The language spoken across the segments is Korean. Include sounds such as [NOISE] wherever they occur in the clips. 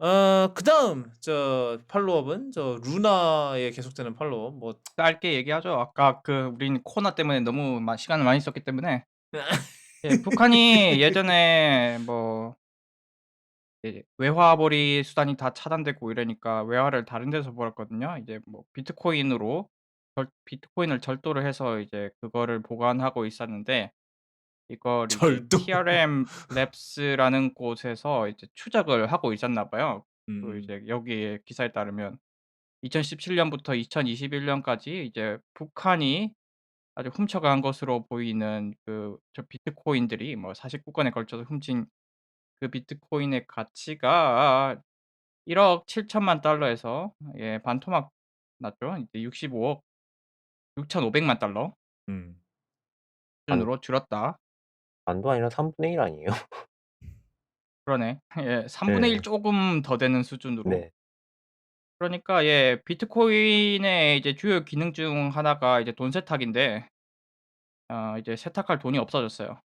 어 그 다음 저 팔로업은 저 루나에 계속되는 팔로업 뭐 짧게 얘기하죠. 아까 그 우린 코로나 때문에 너무 마 시간을 많이 썼기 때문에 [LAUGHS] 예 북한이 예전에 뭐예 외화벌이 수단이 다 차단되고 이러니까 외화를 다른 데서 벌었거든요. 이제 뭐 비트코인으로 절 비트코인을 절도를 해서 이제 그거를 보관하고 있었는데 이걸 이제 절도. TRM 랩스라는 곳에서 이제 추적을 하고 있었나 봐요. 그 음. 이제 여기에 기사에 따르면 2017 년부터 2021 년까지 이제 북한이 아주 훔쳐간 것으로 보이는 그 저 비트코인들이 뭐 49 건에 걸쳐서 훔친 그 비트코인의 가치가 1억 7천만 달러에서 예 반토막 났죠. 이제 65억 6,500만 달러 음. 반 수준으로 줄었다. 반도 아니라 3분의 1 아니에요? [LAUGHS] 그러네. 예 3분의 1 네. 쪼금 더 되는 수준으로. 네. 그러니까 예 비트코인의 이제 주요 기능 중 하나가 이제 돈 세탁인데 어 이제 세탁할 돈이 없어졌어요.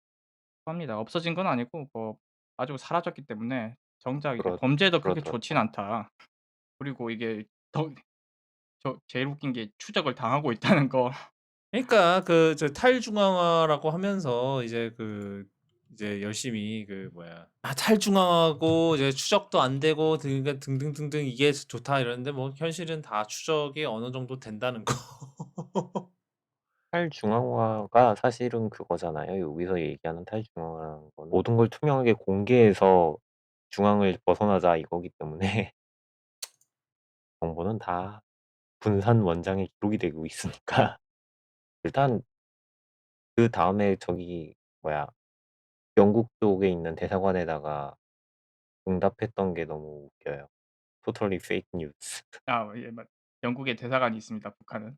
합니다. 없어진 건 아니고 뭐 아주 사라졌기 때문에 정작 이제 그렇 범죄에도 그렇게 좋진 그렇더라고요. 않다. 그리고 이게 더 저 제일 웃긴 게 추적을 당하고 있다는 거. 그러니까 그 저 탈중앙화라고 하면서 이제 그 이제 열심히 그 뭐야 아 탈중앙화하고 이제 추적도 안 되고 그러니까 등등등등 이게 좋다 이러는데 뭐 현실은 다 추적이 어느 정도 된다는 거. [LAUGHS] 탈중앙화가 사실은 그거잖아요. 여기서 얘기하는 탈중앙화라는 거는 모든 걸 투명하게 공개해서 중앙을 벗어나자 이거기 때문에 [LAUGHS] 정보는 다 분산 원장에 기록이 되고 있으니까 일단 그다음에 저기 뭐야 영국 쪽에 있는 대사관에다가 응답했던 게 너무 웃겨요. Totally fake news. 아 예 맞 영국에 대사관이 있습니다 북한은.